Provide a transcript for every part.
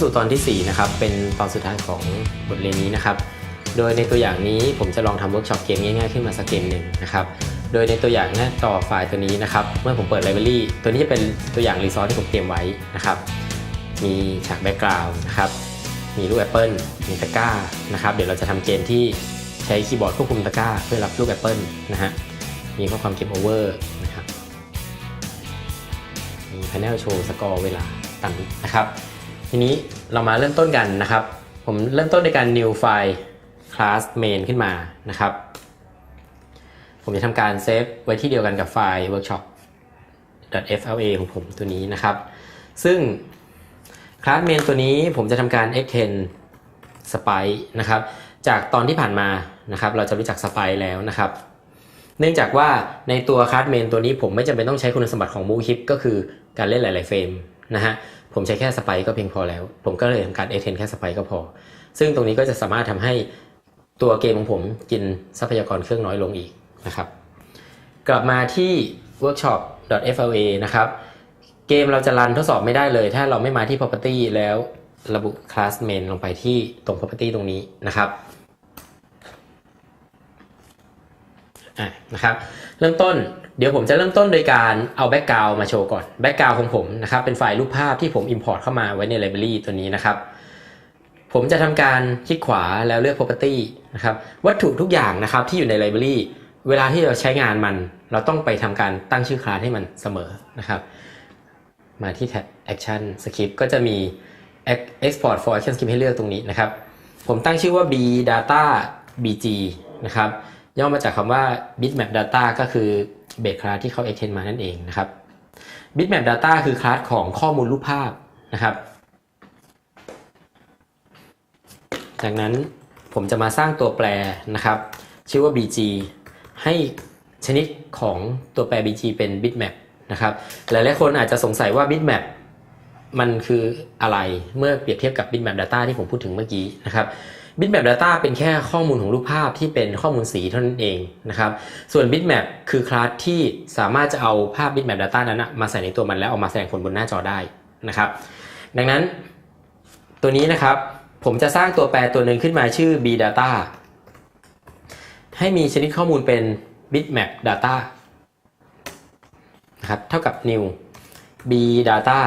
สู่ตอนทีสี่ 4 นะครับ เป็นตอนสุดท้ายของบทเรียนนี้นะครับ โดยในตัวอย่างนี้ผมจะลองทำเวิร์กช็อปเกมง่ายๆขึ้นมาสักเกมหนึ่งนะครับ โดยในตัวอย่างหน้าจอไฟล์ตัวนี้นะครับ เมื่อผมเปิดไลบรารีตัวนี้จะเป็นตัวอย่างรีซอสที่ผมเตรียมไว้นะครับ มีฉากแบ็กกราวน์นะครับ มีลูกแอปเปิลมีตะกร้านะครับ เดี๋ยวเราจะทำเกมที่ใช้คีย์บอร์ดควบคุมตะกร้า เพื่อรับลูกแอปเปิลนะฮะ มีข้อความเก็บโอเวอร์นะครับ มี panel โชว์สกอร์เวลาต่างนะครับ ทีนี้เรามาเริ่มต้นกันนะครับ ผมเริ่มต้นในการ new file class main ขึ้นมานะครับ ผมจะทำการเซฟไว้ที่เดียวกันกับไฟล์ workshop .fla ของผมตัวนี้นะครับ ซึ่ง class main ตัวนี้ผมจะทำการ extend spike นะครับ จากตอนที่ผ่านมานะครับ เราจะรู้จัก spike แล้วนะครับ เนื่องจากว่าในตัว class main ตัวนี้ผมไม่จำเป็นต้องใช้คุณสมบัติของ move hip ก็คือการเล่นหลาย ๆ เฟรมนะฮะ ผมใช้แค่สไปก็เพียงพอแล้ว ผมก็เลยทำการ extend แค่สไปก็พอ ซึ่งตรงนี้ก็จะสามารถทำให้ตัวเกมของผมกินทรัพยากรเครื่องน้อยลงอีกนะครับ กลับมาที่ workshop.fla นะครับ เกมเราจะรันทดสอบไม่ได้เลย ถ้าเราไม่มาที่ property แล้วระบุ class main ลงไปที่ตรง property ตรงนี้นะครับอะนะครับ เริ่มต้น เดี๋ยวผมจะเริ่มต้นโดยการเอาแบ็กกราวมาโชว์ก่อนแบ็กกราวของผมนะครับเป็นไฟล์รูปภาพที่ผม Import เข้ามาไว้ใน Library ตัวนี้นะครับ ผมจะทำการคลิกขวาแล้วเลือก property นะครับวัตถุทุกอย่างนะครับที่อยู่ใน Library เวลาที่เราใช้งานมัน เราต้องไปทำการตั้งชื่อคลาสให้มันเสมอนะครับมาที่แท็บ action script ก็จะมี export for action script ให้เลือกตรงนี้นะครับ ผมตั้งชื่อว่า b data bg นะครับ ย่อมาจากคำว่า bitmap data ก็คือเบสคลาสที่เขา extend มานั่นเองนะครับ bitmap data คือคลาสของข้อมูลรูปภาพนะครับ จากนั้นผมจะมาสร้างตัวแปรนะครับ ชื่อว่า bg ให้ชนิดของตัวแปร bg เป็น bitmap นะครับ หลายๆคนอาจจะสงสัยว่า bitmap มันคืออะไรเมื่อเปรียบเทียบกับ bitmap data ที่ผมพูดถึงเมื่อกี้นะครับ bitmap data เป็นแค่ข้อมูลของรูปภาพที่เป็นข้อมูลสีเท่านั้นเองนะครับส่วน bitmap คือคลาสที่สามารถจะเอาภาพ bitmap data นั้นมาใส่ในตัวมันแล้วเอามาแสดงผลบนหน้าจอได้นะครับ ดังนั้นตัวนี้นะครับผมจะสร้างตัวแปรตัวหนึ่งขึ้นมาชื่อ b data ให้มีชนิดข้อมูลเป็น bitmap data นะครับเท่ากับ new b data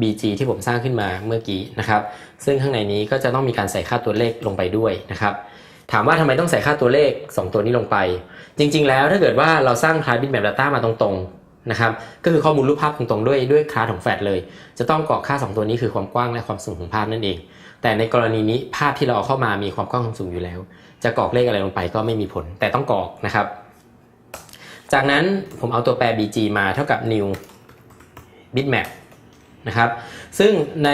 bg ที่ผมสร้างขึ้นมาเมื่อกี้นะครับซึ่งข้างในนี้ก็จะต้องมีการใส่ค่าตัวเลขลงไปด้วยนะครับถามว่าทำไมต้องใส่ค่าตัวเลข 2 ตัวนี้ลงไป จริง ๆ แล้วถ้าเกิดว่าเราสร้างคลาส bitmap data มาตรงๆนะครับก็คือข้อมูลรูปภาพตรงๆด้วยด้วยคลาสของแฟลชเลย จะต้องกรอกค่า 2 ตัวนี้คือความกว้างและความสูงของภาพนั่นเอง แต่ในกรณีนี้ภาพที่เราเอาเข้ามามีความกว้างความสูงอยู่แล้ว จะกรอกเลขอะไรลงไปก็ไม่มีผล แต่ต้องกรอกนะครับ จากนั้นผมเอาตัวแปร bg มาเท่ากับ new bitmap นะครับ ซึ่งใน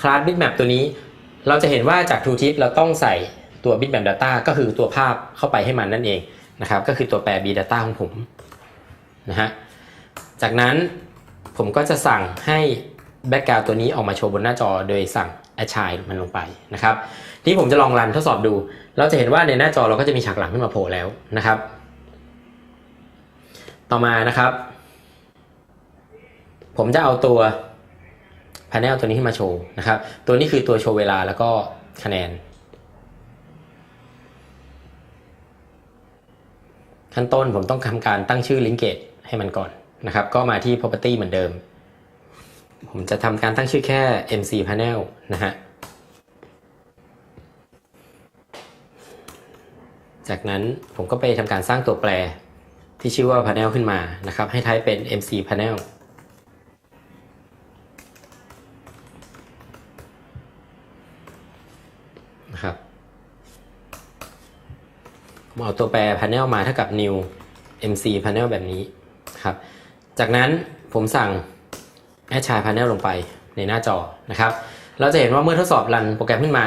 คลาส bitmap ตัวนี้ เราจะเห็นว่าจาก tooltip เราต้องใส่ตัว bitmap data ก็คือตัวภาพเข้าไปให้มันนั่นเองนะครับ ก็คือตัวแปร b data ของผมนะฮะ จากนั้นผมก็จะสั่งให้ background ตัวนี้ออกมาโชว์บนหน้าจอโดยสั่ง assign มันลงไปนะครับ ที่ผมจะลองรันทดสอบดู เราจะเห็นว่าในหน้าจอเราก็จะมีฉากหลังขึ้นมาโผล่แล้วนะครับ ต่อมานะครับ ผมจะเอาตัว panel ตัวนี้ขึ้นมาโชว์นะครับ ตัวนี้คือตัวโชว์เวลาแล้วก็คะแนน ขั้นต้นผมต้องทำการตั้งชื่อ linkage ให้มันก่อนนะครับ ก็มาที่ property เหมือนเดิม ผมจะทำการตั้งชื่อแค่ mc panel นะฮะ จากนั้นผมก็ไปทำการสร้างตัวแปรที่ชื่อว่า panel ขึ้นมานะครับ ให้ท้ายเป็น mc panel ผมเอาตัวแปร panel มาเท่ากับ new mc panel แบบนี้ครับ จากนั้นผมสั่ง add child panel ลงไปในหน้าจอนะครับ เราจะเห็นว่าเมื่อทดสอบรันโปรแกรมขึ้นมา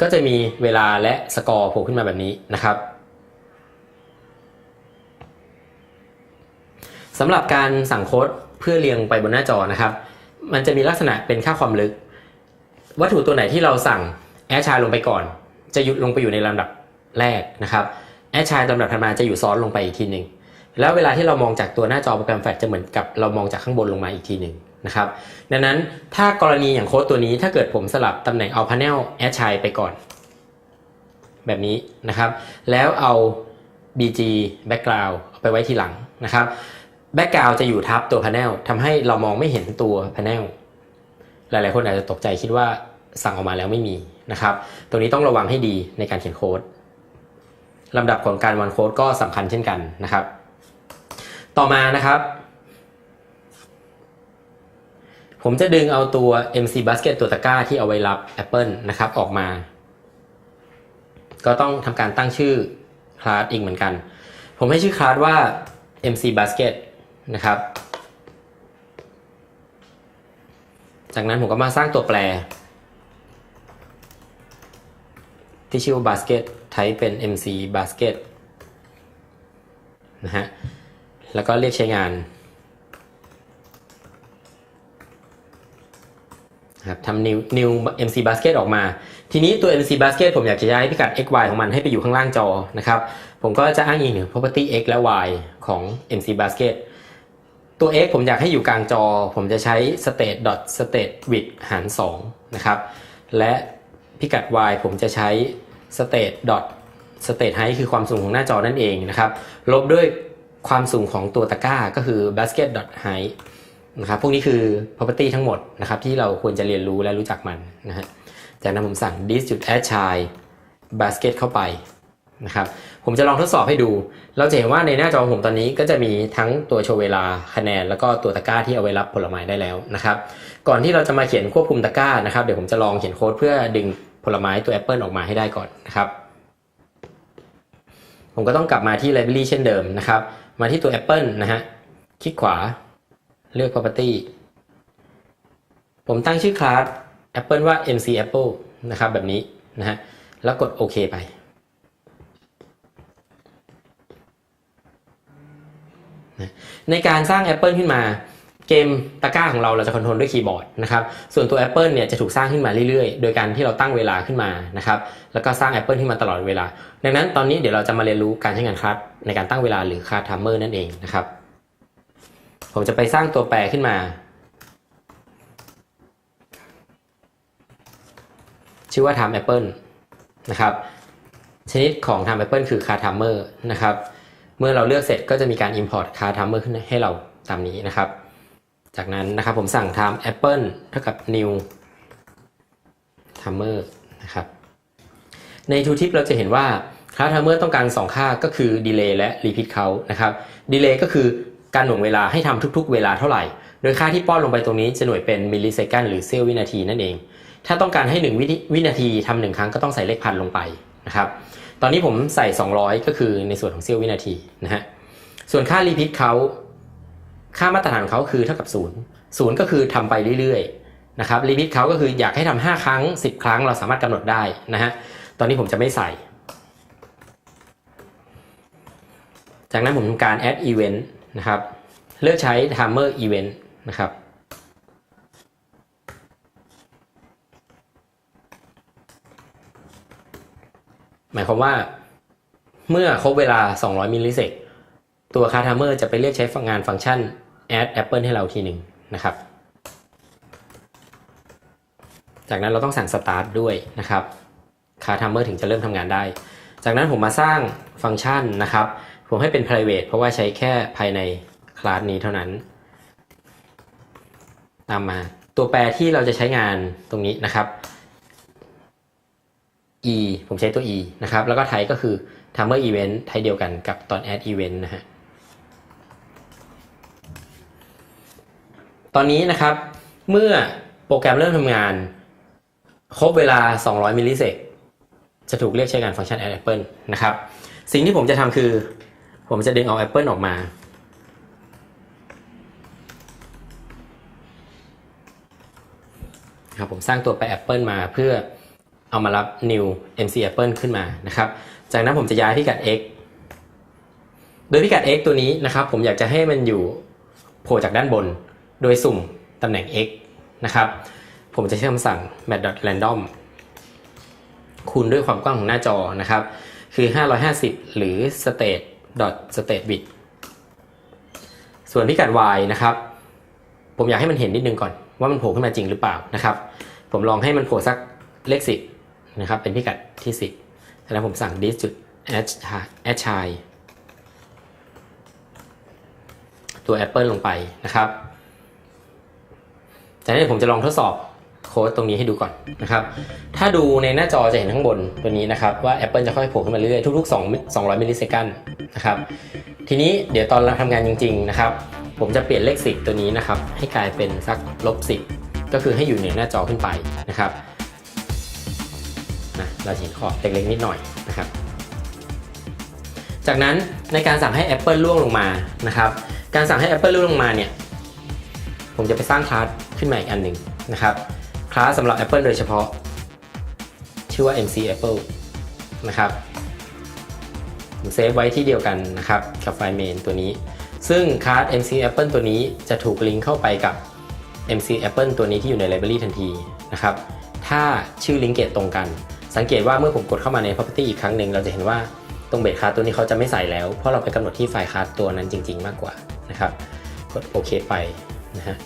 ก็จะมีเวลาและสกอร์โผล่ขึ้นมาแบบนี้นะครับสำหรับการสั่งโค้ดเพื่อเรียงไปบนหน้าจอนะครับ มันจะมีลักษณะเป็นค่าความลึก วัตถุตัวไหนที่เราสั่งแอชชาลงไปก่อน จะหยุดลงไปอยู่ในลำดับแรกนะครับ แอชชายลำดับถัดมาจะอยู่ซ้อนลงไปอีกทีหนึ่งแล้วเวลาที่เรามองจากตัวหน้าจอโปรแกรมแฟลชจะเหมือนกับเรามองจากข้างบนลงมาอีกทีหนึ่งนะครับดังนั้นถ้ากรณีอย่างโค้ดตัวนี้ถ้าเกิดผมสลับตำแหน่งเอา panel add child ไปก่อน แบบนี้นะครับ แล้วเอา bg background เอาไปไว้ทีหลังนะครับ background จะอยู่ทับตัว panel ทำให้เรามองไม่เห็นตัว panel หลายๆคนอาจจะตกใจคิดว่าสั่งออกมาแล้วไม่มีนะครับ ตรงนี้ต้องระวังให้ดีในการเขียนโค้ด ลำดับของการวันโค้ดก็สำคัญเช่นกันนะครับ ต่อมานะครับ ผมจะดึงเอาตัว MC Basket ตัวตะกร้าที่เอาไว้รับ Apple นะครับออกมา ก็ต้องทำการตั้งชื่อคลาสอีกเหมือนกัน ผมให้ชื่อคลาสว่า MC Basket นะครับ จากนั้นผมก็มาสร้างตัวแปร ที่ชื่อว่า basket ใช้เป็น mc basket นะฮะ แล้วก็เรียกใช้งานครับทำ new new mc basket ออกมา ทีนี้ตัว mc basket ผมอยากจะย้ายพิกัด x y ของมันให้ไปอยู่ข้างล่างจอนะครับ ผมก็จะอ้างอิงถึง property x และ y ของ mc basket ตัว x ผมอยากให้อยู่กลางจอ ผมจะใช้ state dot state width หาร2นะครับ และพิกัด y ผมจะใช้ state dot state height คือความสูงของหน้าจอนั่นเองนะครับ ลบด้วยความสูงของตัวตะกร้าก็คือ basket dot height นะครับ พวกนี้คือ property ทั้งหมดนะครับที่เราควรจะเรียนรู้และรู้จักมันนะฮะ จากนั้นผมสั่ง this จุด add child basket เข้าไปนะครับ ผมจะลองทดสอบให้ดู เราจะเห็นว่าในหน้าจอผมตอนนี้ก็จะมีทั้งตัวโชว์เวลาคะแนน แล้วก็ตัวตะกร้าที่เอาไว้รับผลไม้ได้แล้วนะครับ ก่อนที่เราจะมาเขียนควบคุมตะกร้านะครับ เดี๋ยวผมจะลองเขียนโค้ดเพื่อดึง ผลไม้ตัวแอปเปิลออกมาให้ได้ก่อนนะครับ ผมก็ต้องกลับมาที่ library เช่นเดิมนะครับ มาที่ตัว Apple นะฮะ คลิกขวา เลือก property ผมตั้งชื่อคลาส Apple ว่า MC Apple นะครับแบบนี้นะฮะ แล้วกดโอเคไป ในการสร้าง Apple ขึ้นมา เกมตะกร้าของเราเราจะคอนโทรลด้วยคีย์บอร์ดนะครับส่วนตัว Apple เนี่ยจะถูกสร้างขึ้นมาเรื่อยๆ โดยการที่เราตั้งเวลาขึ้นมานะครับแล้วก็สร้าง Apple ขึ้นมาตลอดเวลา ดังนั้นตอนนี้เดี๋ยวเราจะมาเรียนรู้การใช้งานคลาสในการตั้งเวลาหรือคลาสทัมเมอร์นั่นเองนะครับผมจะไปสร้างตัวแปรขึ้นมา ชื่อว่า time apple นะครับชนิดของ time apple คือ car timer นะครับเมื่อเราเลือกเสร็จก็จะมีการ import car timer ขึ้นให้เราตามนี้นะครับ จากนั้นนะครับผมสั่ง time apple เท่ากับ new timer นะครับ ใน tooltip เราจะเห็นว่า car timer ต้องการ 2 ค่าก็คือ delay และ repeat count นะครับ delay ก็คือการหน่วงเวลาให้ทำทุกๆ เวลาเท่าไหร่ โดยค่าที่ป้อนลงไปตรงนี้จะหน่วยเป็น millisecond หรือเสี้ยวินาทีนั่นเอง ถ้าต้องการให้1วิวินาทีทำหนึ่งครั้งก็ต้องใส่เลขพันลงไปนะครับ ตอนนี้ผมใส่ 200 ก็คือในส่วนของเสี้ยววินาทีนะฮะ ส่วนค่า repeat count ค่ามาตรฐานของเขาคือเท่ากับ0 0ก็คือทำไปเรื่อยๆนะครับ repeat count ก็คืออยากให้ทำ5ครั้ง 10 ครั้งเราสามารถกำหนดได้นะฮะตอนนี้ผมจะไม่ใส่ จากนั้นผมทำการ add event นะครับเลือกใช้ timer event นะครับหมายความว่าเมื่อครบเวลา 200 มิลลิเซกตัวคาร์ทามเมอร์จะไปเรียกใช้งานฟังก์ชัน add apple ให้เราทีหนึ่งนะครับ จากนั้นเราต้องสั่ง start ด้วยนะครับคาทามเมอร์ถึงจะเริ่มทำงานได้ จากนั้นผมมาสร้างฟังก์ชันนะครับ ผมให้เป็น private เพราะว่าใช้แค่ภายในคลาสนี้เท่านั้น ตามมาตัวแปรที่เราจะใช้งานตรงนี้นะครับ e ผมใช้ตัว e นะครับ แล้วก็ไทยก็คือ timer event ไทยเดียวกันกับตอน add event นะฮะ ตอนนี้นะครับเมื่อโปรแกรมเริ่มทำงาน ครบเวลา 200 มิลลิเซกจะถูกเรียกใช้งานฟังก์ชัน add apple นะครับ สิ่งที่ผมจะทำคือ ผมจะดึงเอา apple ออกมา ครับผมสร้างตัวไป Apple มาเพื่อเอามารับ new MC Apple ขึ้นมานะครับ จากนั้นผมจะย้ายพิกัด x โดยพิกัด x ตัวนี้นะครับ ผมอยากจะให้มันอยู่โผล่จากด้านบน โดยสุ่มตำแหน่ง x นะครับ ผมจะใช้คำสั่ง mat.random คูณด้วยความกว้างของหน้าจอนะครับ คือ 550 หรือ state state width ส่วนพิกัด y นะครับ ผมอยากให้มันเห็นนิดนึงก่อนว่ามันโผล่ขึ้นมาจริงหรือเปล่านะครับ ผมลองให้มันโผล่สักเลขสิบนะครับ เป็นพิกัดที่สิบแล้วผมสั่ง dis จุด a t c h i ตัว Apple ลงไปนะครับ จากนั้นผมจะลองทดสอบโค้ดตรงนี้ให้ดูก่อนนะครับ ถ้าดูในหน้าจอจะเห็นข้างบนตัวนี้นะครับว่า Apple จะค่อยโผล่ขึ้นมาเรื่อยๆทุกๆ 2 200มิลลิเซคันนะครับ ทีนี้เดี๋ยวตอนเราทำงานจริง ๆ นะครับ ผมจะเปลี่ยนเลข 10 ตัวนี้นะครับ ให้กลายเป็นสักลบ 10 ก็คือให้อยู่เหนือหน้าจอขึ้นไปนะครับนะเราเห็นขอบเล็กๆนิดหน่อยนะครับ จากนั้นในการสั่งให้ Apple ล่วงลงมานะครับ การสั่งให้ Apple ล่วงลงมาเนี่ย ผมจะไปสร้างคลาส ขึ้นมาอีกอันหนึ่งนะครับคลาสสำหรับ Apple โดยเฉพาะ ชื่อว่า MC Apple นะครับผมเซฟไว้ที่เดียวกันนะครับกับไฟล์เมนตัวนี้ ซึ่งคลาส MC Apple ตัวนี้จะถูกลิงก์เข้าไปกับ MC Apple ตัวนี้ที่อยู่ใน Library ทันทีนะครับถ้าชื่อลิงก์เกตตรงกัน สังเกตว่าเมื่อผมกดเข้ามาใน Property อีกครั้งหนึ่งเราจะเห็นว่าตรงเบสคลาสตัวนี้เขาจะไม่ใส่แล้ว เพราะเราไปกำหนดที่ไฟล์คลาสตัวนั้นจริง ๆ มากกว่านะครับ กดโอเคไปนะฮะ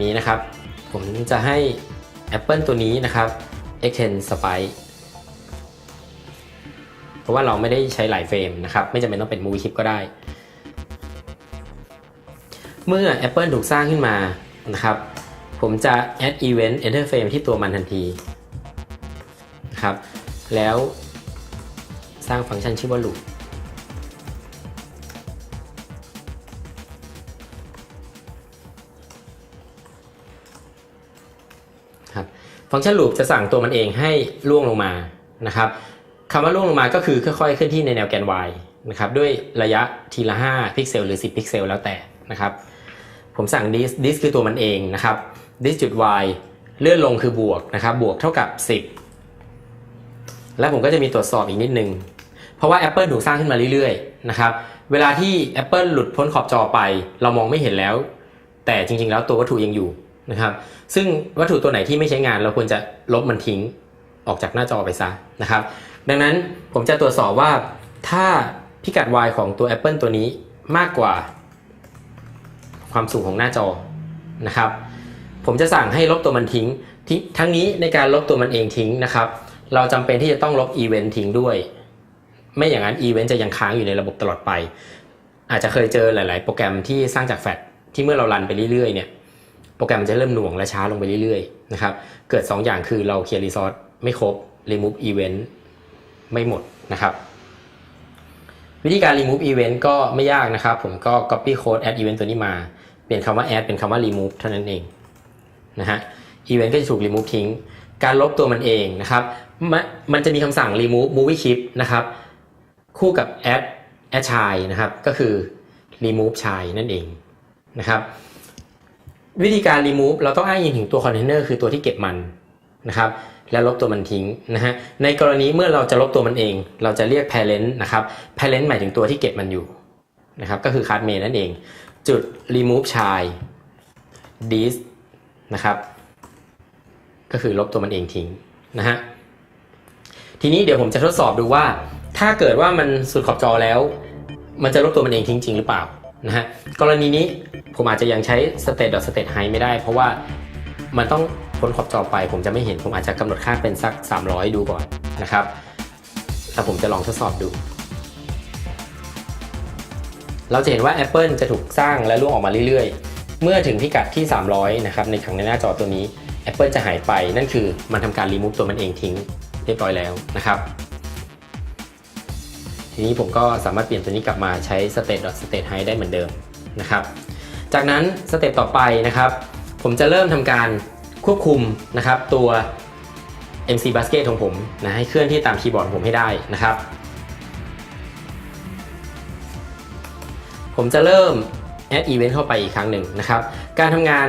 นี้นะครับ ผมจะให้ Apple ตัวนี้นะครับ extend spike เพราะว่าเราไม่ได้ใช้หลายเฟรมนะครับ ไม่จำเป็นต้องเป็น movie clip ก็ได้ เมื่อ Apple ถูกสร้างขึ้นมานะครับ ผมจะ add event enter frame ที่ตัวมันทันทีนะครับ แล้วสร้างฟังก์ชันชื่อว่า loop ฟังก์ชัน loop จะสั่งตัวมันเองให้ล่วงลงมานะครับคำว่าล่วงลงมาก็คือค่อยๆเคลื่อนที่ในแนวแกน y นะครับด้วยระยะทีละ 5 พิกเซลหรือ 10 พิกเซลแล้วแต่นะครับผมสั่ง dis dis คือตัวมันเองนะครับ dis จุด y เลื่อนลงคือบวกนะครับบวกเท่ากับ 10 และผมก็จะมีตรวจสอบอีกนิดนึง เพราะว่า Apple ถูกสร้างขึ้นมาเรื่อยๆนะครับเวลาที่ Apple หลุดพ้นขอบจอไป เรามองไม่เห็นแล้ว แต่จริงๆ แล้วตัววัตถุยังอยู่ นะครับซึ่งวัตถุตัวไหนที่ไม่ใช้งานเราควรจะลบมันทิ้งออกจากหน้าจอไปซะนะครับดังนั้นผมจะตรวจสอบว่าถ้าพิกัด y ของตัว Apple ตัวนี้มากกว่า ความสูงของหน้าจอนะครับผมจะสั่งให้ลบตัวมันทิ้งท,ทั้งนี้ในการลบตัวมันเองทิ้งนะครับเราจำเป็นที่จะต้องลบอีเวนต์ทิ้งด้วย ไม่อย่างนั้นอีเวนต์จะยังค้างอยู่ในระบบตลอดไป อาจจะเคยเจอหลาย ๆ โปรแกรมที่สร้างจากแฟลชที่เมื่อเรารันไปเรื่อย ๆ เนี่ย โปรแกรมมันจะเริ่มหน่วงและช้าลงไปเรื่อยๆนะครับเกิด 2 อย่างคือเราเคลียร์รีซอสไม่ครบ remove event ไม่หมดนะครับ วิธีการ remove event ก็ไม่ยากนะครับ ผมก็ copy code add event ตัวนี้มา เปลี่ยนคำว่า add เป็นคำว่า remove เท่านั้นเองนะฮะ event ก็จะถูก remove ทิ้ง การลบตัวมันเองนะครับม,มันจะมีคำสั่ง remove movie clip นะครับ คู่กับ add add chai นะครับ ก็คือ remove chai นั่นเองนะครับ วิธีการ remove เราต้องอ้างอิงถึงตัวคอนเทนเนอร์คือตัวที่เก็บมันนะครับแล้วลบตัวมันทิ้งนะฮะในกรณีเมื่อเราจะลบตัวมันเอง เราจะเรียก parent นะครับ parent หมายถึงตัวที่เก็บมันอยู่นะครับก็คือ class main นั่นเอง จุด remove child this นะครับก็คือลบตัวมันเองทิ้งนะฮะทีนี้เดี๋ยวผมจะทดสอบดูว่า ถ้าเกิดว่ามันสุดขอบจอแล้ว มันจะลบตัวมันเองทิ้งจริงหรือเปล่า นะฮะกรณีนี้ผมอาจจะยังใช้ state state high ไม่ได้ เพราะว่ามันต้องพ้นขอบจอไป ผมจะไม่เห็นผมอาจจะกำหนดค่าเป็นสัก 300 ดูก่อนนะครับแล้วผมจะลองทดสอบดู เราจะเห็นว่า Apple จะถูกสร้างและล่วงออกมาเรื่อยๆ เมื่อถึงพิกัดที่ 300 นะครับในขังในหน้าจอตัวนี้ Apple จะหายไปนั่นคือมันทำการ remove ตัวมันเองทิ้งเรียบร้อยแล้วนะครับ ทีนี้ผมก็สามารถเปลี่ยนตัวนี้กลับมาใช้ state state high ได้เหมือนเดิมนะครับ จากนั้นสเต็ปต่อไปนะครับ ผมจะเริ่มทำการควบคุมนะครับตัว MC Basket ของผมนะให้เคลื่อนที่ตามคีย์บอร์ดผมให้ได้นะครับ ผมจะเริ่ม add event เข้าไปอีกครั้งหนึ่งนะครับ การทำงาน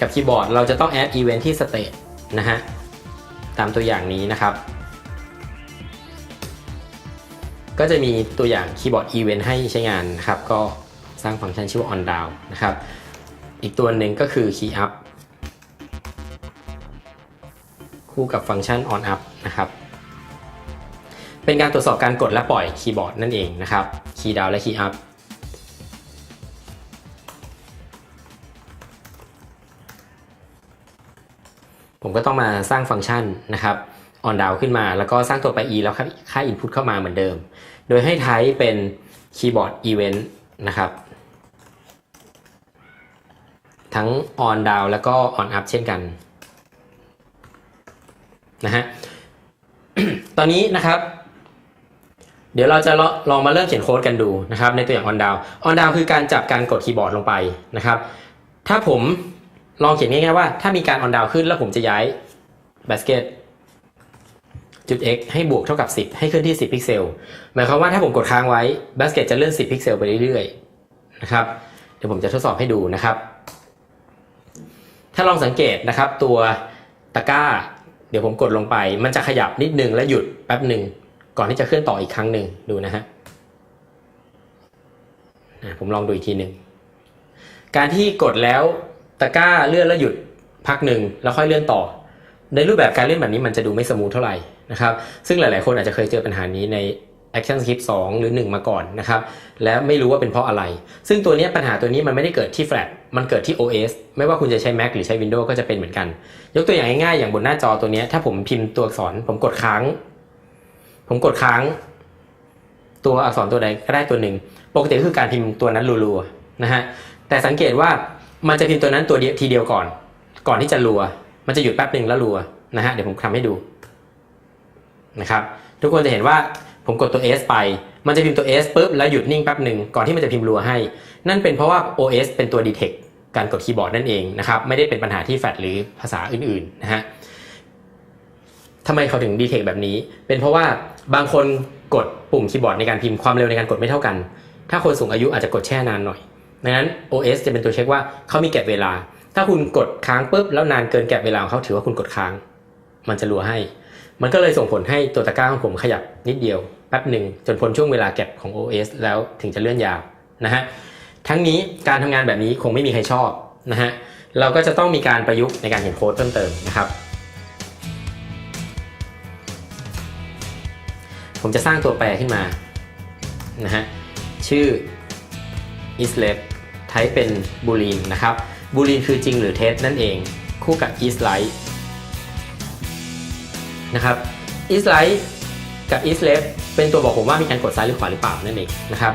กับคีย์บอร์ด เราจะต้อง add event ที่ state นะฮะตามตัวอย่างนี้นะครับ ก็จะมีตัวอย่างคีย์บอร์ดอีเวนต์ให้ใช้งานครับ ก็สร้างฟังก์ชันชื่อว่า On Down นะครับ อีกตัวหนึ่งก็คือ Key Up คู่กับฟังก์ชัน On Up นะครับ เป็นการตรวจสอบการกดและปล่อยคีย์บอร์ดนั่นเองนะครับคีย์ดาวและคีย์อัพผมก็ต้องมาสร้างฟังก์ชันนะครับ on down ขึ้นมา แล้วก็สร้างตัวไป e แล้วครับค่า input เข้ามาเหมือนเดิม โดยให้ type เป็น keyboard event นะครับ ทั้ง on down แล้วก็ on up เช่นกันนะฮะตอนนี้นะครับ เดี๋ยวเราจะลองลองมาเริ่มเขียนโค้ดกันดูนะครับ ในตัวอย่าง on down on down คือการจับการกดคีย์บอร์ดลงไปนะครับ ถ้าผมลองเขียนง่ายๆว่า ถ้ามีการ on down ขึ้นแล้วผมจะย้าย basket จุด x ให้บวกเท่ากับ 10 ให้เคลื่อนที่ 10 พิกเซล หมายความว่าถ้าผมกดค้างไว้ basket จะเลื่อน 10 พิกเซลไปเรื่อยๆนะครับเดี๋ยวผมจะทดสอบให้ดูนะครับ ถ้าลองสังเกตนะครับ ตัวตะกร้า เดี๋ยวผมกดลงไป มันจะขยับนิดนึงแล้วหยุดแป๊บหนึ่งก่อนที่จะเคลื่อนต่ออีกครั้งหนึ่งดูนะฮะผมลองดูอีกทีหนึ่งการที่กดแล้วตะกร้าเลื่อนแล้วหยุดพักหนึ่งแล้วค่อยเลื่อนต่อ ในรูปแบบการเล่นแบบนี้มันจะดูไม่สมูทเท่าไหร่นะครับ ซึ่งหลายๆ คนอาจจะเคยเจอปัญหานี้ใน Action Script 2 หรือ 1 มาก่อนนะครับ และไม่รู้ว่าเป็นเพราะอะไร ซึ่งตัวนี้ปัญหาตัวนี้มันไม่ได้เกิดที่ Flash มันเกิดที่ OS ไม่ว่าคุณจะใช้ Mac หรือใช้ Windows ก็จะเป็นเหมือนกัน ยกตัวอย่างง่ายๆ อย่างบนหน้าจอตัวนี้ ถ้าผมพิมพ์ตัวอักษร ผมกดค้าง ผมกดค้าง ตัวอักษรตัวใดก็ได้ตัวหนึ่ง ปกติคือการพิมพ์ตัวนั้นรัวๆนะฮะ แต่สังเกตว่ามันจะพิมพ์ตัวนั้นตัวเดียวทีเดียวก่อน ก่อนที่จะรัว มันจะหยุดแป๊บหนึ่งแล้วรัวนะฮะเดี๋ยวผมทำให้ดูนะครับทุกคนจะเห็นว่าผมกดตัว S ไป มันจะพิมพ์ตัว S ปุ๊บแล้วหยุดนิ่งแป๊บหนึ่งก่อนที่มันจะพิมพ์รัวให้ นั่นเป็นเพราะว่า OS เป็นตัว detect การกดคีย์บอร์ดนั่นเองนะครับไม่ได้เป็นปัญหาที่แฟลหรือภาษาอื่นๆนะฮะทำไมเขาถึง detect แบบนี้ เป็นเพราะว่าบางคนกดปุ่มคีย์บอร์ดในการพิมพ์ความเร็วในการกดไม่เท่ากัน ถ้าคนสูงอายุอาจจะกดแช่นานหน่อยดังนั้น OS จะเป็นตัวเช็คว่าเขามีแก็บเวลา ถ้าคุณกดค้างปุ๊บแล้วนานเกินแก็บเวลาของเขาถือว่าคุณกดค้าง มันจะรัวให้ มันก็เลยส่งผลให้ตัวตะกร้าของผมขยับนิดเดียวแป๊บหนึ่งจนพ้นช่วงเวลาแก็บของ OS แล้วถึงจะเลื่อนยาวนะฮะทั้งนี้การทำงานแบบนี้คงไม่มีใครชอบนะฮะเราก็จะต้องมีการประยุกต์ในการเขียนโค้ดเพิ่มเติมนะครับ ผมจะสร้างตัวแปรขึ้นมานะฮะชื่อ islet ใช้เป็น boolean นะครับ บุรีคือจริงหรือเท็จนั่นเอง คู่กับ isLight นะครับ isLight กับ isLeft เป็นตัวบอกผมว่ามีการกดซ้ายหรือขวาหรือเปล่านั่นเองนะครับ